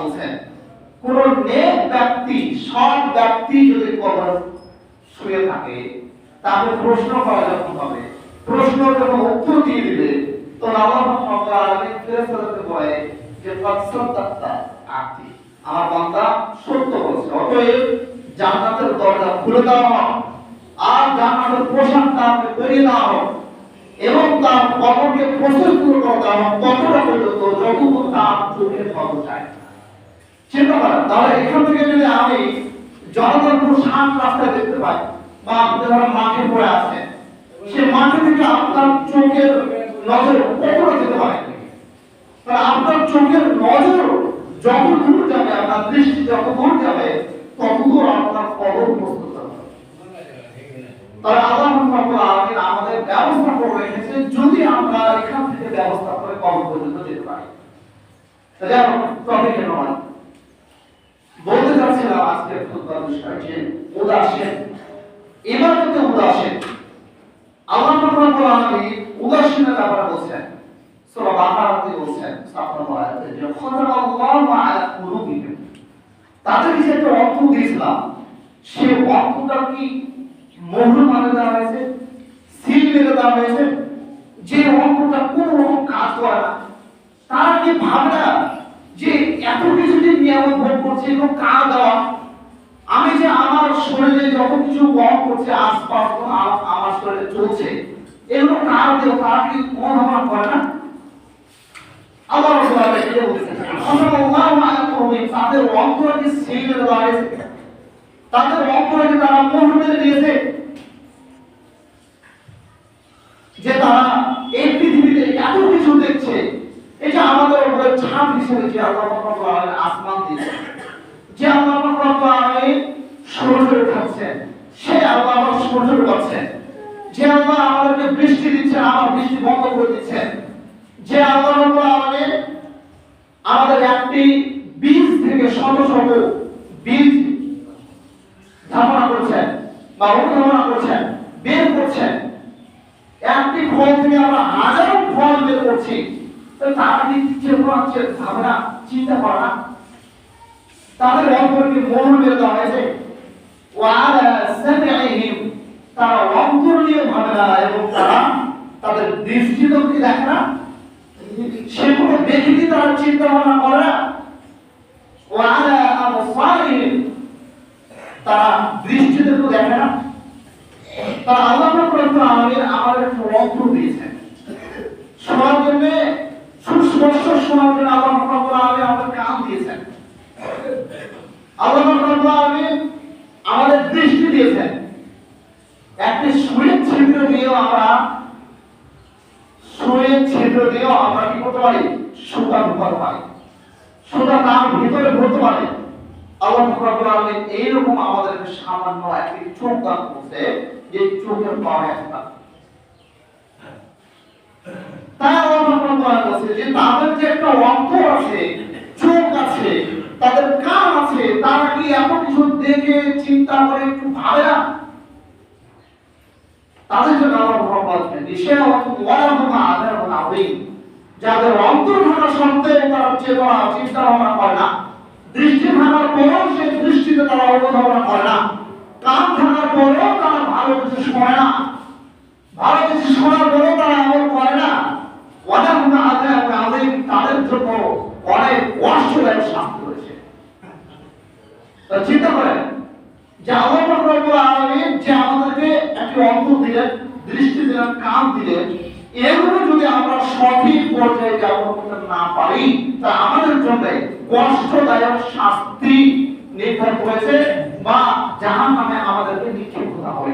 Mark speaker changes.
Speaker 1: বলছেন, কোন নেক ব্যক্তি, সৎ ব্যক্তি যদি কবর শুয়ে থাকে, তাকে প্রশ্ন করা যখন হবে, প্রশ্ন যখন উত্তর দিয়ে দিবে, তো আল্লাহ রাব্বুল আলামিন ফেরেশতাদেরকে বলে যে ফাসসাদাক্তা আতি আমার বান্দা সত্য বলছে, অতএব জান্নাতের দরজা খুলে দেওয়া হোক আর জান্নাতের পোশাক তাকে পরিয়ে দেওয়া হোক এবং তার কবরকে প্রস্তুত করে দেওয়া হোক ততটা পর্যন্ত যতক্ষণ তার চোখের ফল চায় চিন্তা তাহলে এখান থেকে যদি আমি জনগণপুর শান্ত রাস্তায় দেখতে পাই, বা মাঠে পড়ে আছেন সে মাঠে থেকে আপনার চোখের নজর কতটা যেতে পারে আপনার চোখের নজর যত দূর যাবে, আপনার দৃষ্টি যত দূর যাবে তত দূর আপনার কবর প্রস্তুত তাহলে আল্লাহ আলামিন আমাদের ব্যবস্থা করে রেখেছে, যদি আমরা এখান থেকে ব্যবস্থা করে কবর পর্যন্ত যেতে পারি। তাহলে টপিকে নয় বলতে চাচ্ছিলাম আজকের খুতবার বিষয় যে উদাসীন ইবাদতে উদাসীন আল্লাহ রাব্বুল আলামিন উদাসীনের ব্যাপারে বলছেন, সূরা বাকারাতে বলছেন 57 আয়াতে যে, খাতারাল্লাহু আলা কুলুবিহিম। তাদেরকে যে একটা অর্থ দিয়েছিলাম। সে অর্থটা কি? মোহর মানে দেওয়া হয়েছে সিল মেরে দেওয়া হয়েছে যে অর্থটা কোনো রকম কাজ করে না, তারা কি ভাবে না যে এত কিছু ভোগ করছে এগুলো কার দেওয়া আমি যে আমার শরীরে যত কিছু বহন করছে, আশপাশ আমার শরীরে চলছে, এগুলো কার দেও তারা কি কোনো ধারণা করে না? তাদের অন্তরকে তারা মেরে দিয়েছে যে তারা এই পৃথিবীতে এত কিছু দেখছে আমাদের উপরে ছাপ হিসেবে যে আল্লাহ আসমান দিয়েছে যে আল্লাহ সূর্য উঠাচ্ছেন, সে আল্লাহ আমার সূর্য উঠাচ্ছেন। যে আল্লাহ আমাদেরকে বৃষ্টি দিচ্ছেন আমার বৃষ্টি বন্ধ করে দিচ্ছেন। যে আল্লাহ আলামিন আমাদের একটি বীজ থেকে শত শত বীজ ধারণা করছেন বা অনুধাবনা করছেন, বের করছেন। একটি ফল থেকে আমরা হাজারো ফল বের করছি। তাহলে তারা কি ভাবনা চিন্তা করে তাদের অন্তরকে মোহর হয়েছে তারা অন্তর নিয়ে ভাবে এবং তারা তাদের দৃষ্টি তো দেখে না সেগুলো দেখে কি তারা চিন্তা ভাবনা করে না তারা দৃষ্টিতে তো দেখে না। তারা আল্লাহ রাব্বুল আমাদের একটা অন্তর দিয়েছেন। শোনার জন্য সুস্পষ্ট শোনার জন্য আল্লাহ রাব্বুল আলামিন আমাদের দিয়েছেন। আল্লাহ রাব্বুল আমাদের দৃষ্টি দিয়েছেন। একটি সুরের ছিদ্র দিয়েও আমরা সুরের ছিদ্র দিয়েও আমরা কি করতে পারি? সুতা ঢুকাতে পারি সুতা তার ভিতরে ভরতে পারি। আল্লাহ রাব্বুল আলামিন এইরকম আমাদেরকে সামান্য একটি চোখ দান করছে যে চোখের পাওয়া একটা তাই আল্লাহ বলছে যে তাদের যে একটা অন্তর আছে, চোখ আছে, তাদের কান আছে, তারা কি এত কিছু দেখে, চিন্তা করে, একটু ভাবে না? তাদের জন্য ওয়ালাহুম আযাবুন যাদের অন্তর সত্ত্বেও তারা চেতনা, চিন্তা ভাবনা করে না। দৃষ্টি থাকার পরেও সে দৃষ্টিতে তারা অনুধাবনা করে না। কান থাকার পরেও তারা ভালো কিছু শোনে না ভালো কিছু শোনার পরেও তারা আমল করে না ওয়ালাহুম আযাবুন আযীম তাদের জন্য অনেক কষ্টদায়ক শাস্তি রয়েছে তা চিন্তা করেন যে আল্লাহ রাব্বুল আলামিন যে আমাদেরকে একটি অন্তর দিলেন দৃষ্টি দিলেন কান দিলেন এগুলো যদি আমরা সঠিক পর্যায়ে যাপন করতে না পারি, তা আমাদের জন্য কষ্টদায়ক শাস্তি নির্ধারণ করেছে বা জাহান নামে আমাদেরকে নিক্ষেপ করা হবে।